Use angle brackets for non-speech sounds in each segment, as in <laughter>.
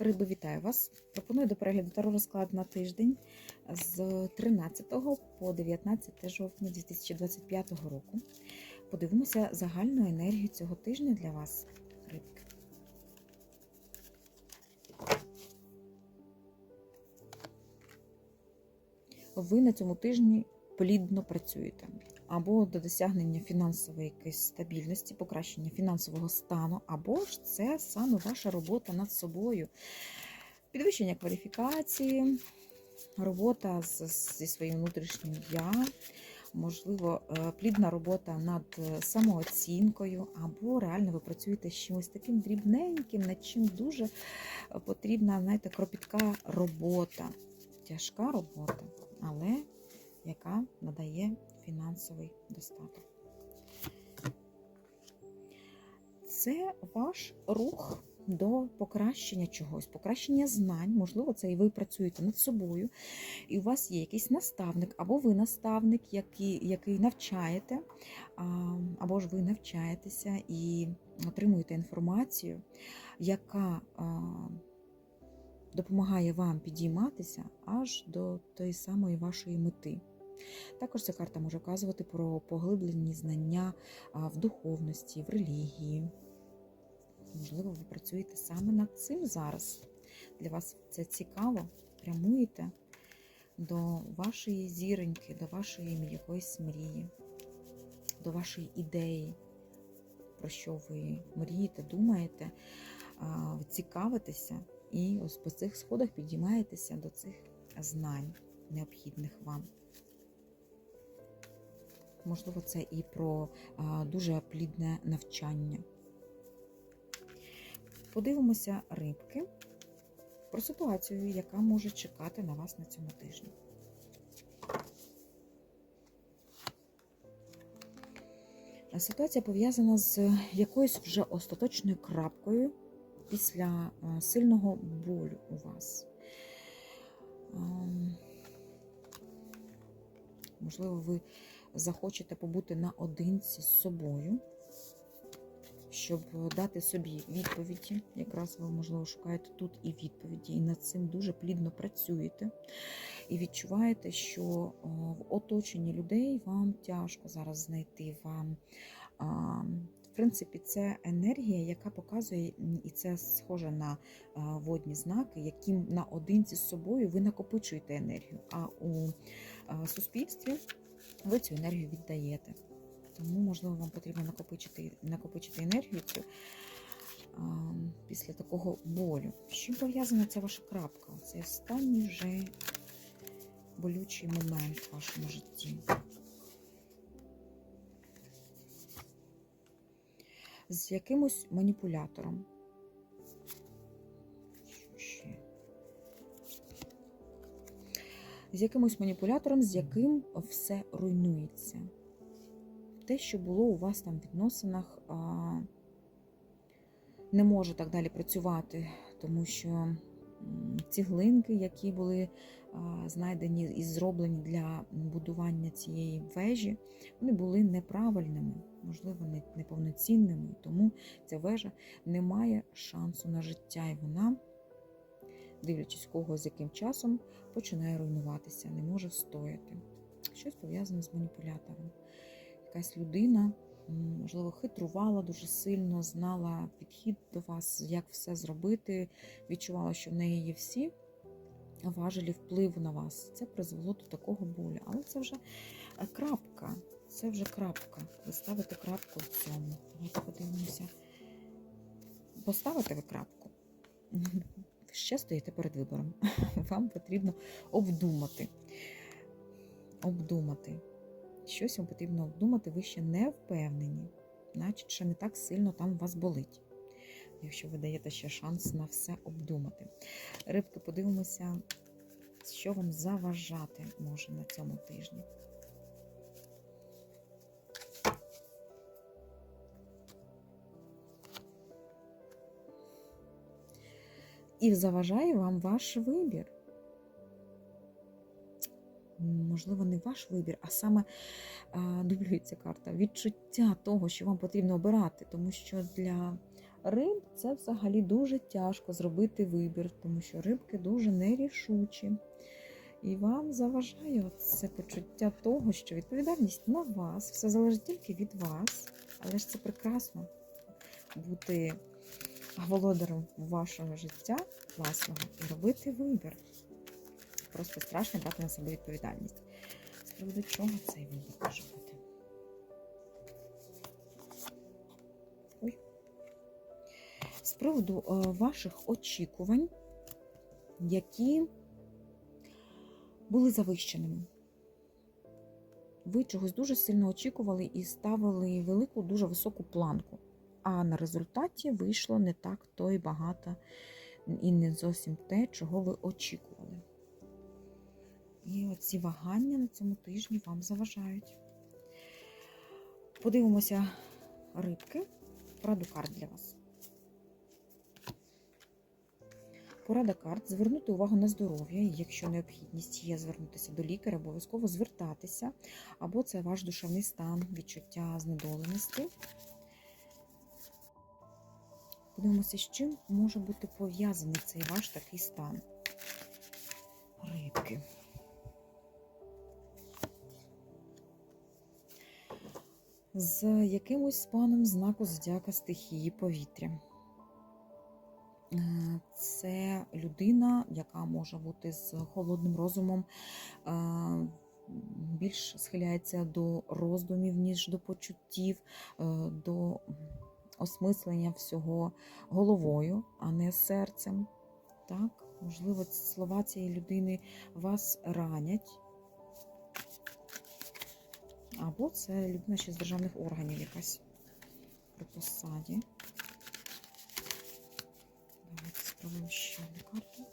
Риби, вітаю вас! Пропоную до перегляду таро розклад на тиждень з 13 по 19 жовтня 2025 року. Подивимося загальну енергію цього тижня для вас, рибки. Ви на цьому тижні плідно працюєте або до досягнення фінансової якоїсь стабільності, покращення фінансового стану, або ж це саме ваша робота над собою, підвищення кваліфікації, робота зі своїм внутрішнім я, можливо, е, плідна робота над самооцінкою, або реально ви працюєте з чимось таким дрібненьким, над чим дуже потрібна, знаєте, кропітка робота, тяжка робота, але яка надає фінансовий достаток. Це ваш рух до покращення чогось, покращення знань. Можливо, це і ви працюєте над собою, і у вас є якийсь наставник, або ви наставник, який, який навчаєте, або ж ви навчаєтеся і отримуєте інформацію, яка допомагає вам підійматися аж до тої самої вашої мети. Також ця карта може вказувати про поглиблені знання в духовності, в релігії. Можливо, ви працюєте саме над цим зараз. Для вас це цікаво, прямуєте до вашої зіроньки, до вашої якоїсь мрії, до вашої ідеї, про що ви мрієте, думаєте, цікавитеся і ось по цих сходах підіймаєтеся до цих знань, необхідних вам. Можливо, це і про дуже плідне навчання. Подивимося рибки про ситуацію, яка може чекати на вас на цьому тижні. Ситуація пов'язана з якоюсь вже остаточною крапкою після сильного болю у вас. Можливо, ви захочете побути наодинці з собою, щоб дати собі відповіді. Якраз ви, можливо, шукаєте тут і відповіді, і над цим дуже плідно працюєте. І відчуваєте, що в оточенні людей вам тяжко зараз знайти вам. В принципі, це енергія, яка показує, і це схоже на водні знаки, яким наодинці з собою ви накопичуєте енергію. А у суспільстві ви цю енергію віддаєте. Тому, можливо, вам потрібно накопичити накопичити енергію цю а, після такого болю. З чим пов'язана ця ваша крапка? Це останній вже болючий момент в вашому житті. З якимось маніпулятором. З якимось маніпулятором, з яким все руйнується. Те, що було у вас там в відносинах, не може так далі працювати, тому що цеглинки, які були знайдені і зроблені для будування цієї вежі, вони були неправильними, можливо, неповноцінними. Тому ця вежа не має шансу на життя, і вона, дивлячись кого з яким часом, починає руйнуватися, не може встояти. Щось пов'язане з маніпулятором. Якась людина, можливо, хитрувала дуже сильно, знала підхід до вас, як все зробити, відчувала, що в неї є всі важелі впливу на вас. Це призвело до такого болю. Але це вже крапка. Це вже крапка. Ви ставите крапку в цьому. Давайте подивимося. Поставите ви крапку. Ще стоїте перед вибором. <laughs> Вам потрібно обдумати. Обдумати. Щось вам потрібно обдумати, ви ще не впевнені, значить, ще не так сильно там вас болить. Якщо ви даєте ще шанс на все обдумати. Рибки, подивимося, що вам заважати може на цьому тижні. І заважає вам ваш вибір. Можливо, не ваш вибір, а саме дублюється карта відчуття того, що вам потрібно обирати, тому що для риб це взагалі дуже тяжко зробити вибір, тому що рибки дуже нерішучі. І вам заважає це почуття того, що відповідальність на вас, все залежить тільки від вас. Але ж це прекрасно бути володарем вашого життя власного і робити вибір. Просто страшно брати на себе відповідальність. З приводу чого цей вибір може бути? Ой. З приводу е, ваших очікувань, які були завищеними. Ви чогось дуже сильно очікували і ставили велику, дуже високу планку. А на результаті вийшло не так то й багато, і не зовсім те, чого ви очікували. І оці вагання на цьому тижні вам заважають. Подивимося рибки. Пораду карт для вас. Порада карт звернути увагу на здоров'я, і якщо необхідність є звернутися до лікаря, обов'язково звертатися, або це ваш душевний стан, відчуття знедоленості. Подивимося, з чим може бути пов'язаний цей ваш такий стан. Рибки. З якимось спаном знаку зодіака стихії повітря. Е, Це людина, яка може бути з холодним розумом, е, більш схиляється до роздумів, ніж до почуттів, е, до осмислення всього головою, а не серцем. Так, можливо, слова цієї людини вас ранять. Або це людина ще з державних органів якась при посаді. Давайте спробуємо ще одну карту.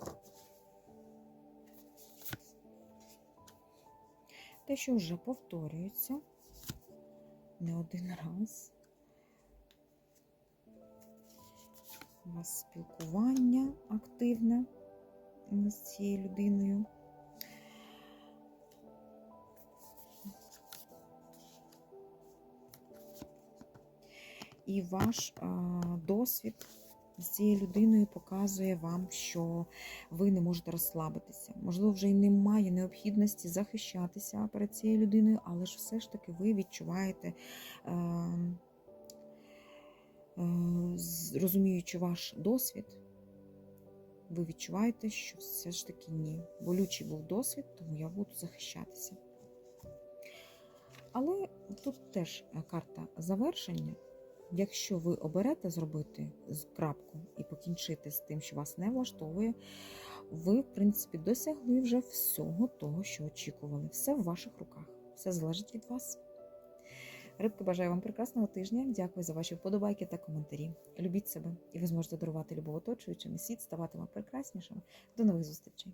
Те, що вже повторюється не один раз. У вас спілкування активне з цією людиною. І ваш досвід з цією людиною показує вам, що ви не можете розслабитися. Можливо, вже й немає необхідності захищатися перед цією людиною, але ж все ж таки ви відчуваєте, е, е, розуміючи ваш досвід, ви відчуваєте, що все ж таки ні. Болючий був досвід, тому я буду захищатися. Але тут теж карта завершення. Якщо ви оберете зробити крапку і покінчити з тим, що вас не влаштовує, ви, в принципі, досягли вже всього того, що очікували. Все в ваших руках. Все залежить від вас. Рибки, бажаю вам прекрасного тижня. Дякую за ваші вподобайки та коментарі. Любіть себе, і ви зможете дарувати любов оточуючим, і світ ставатиме прекраснішим. До нових зустрічей!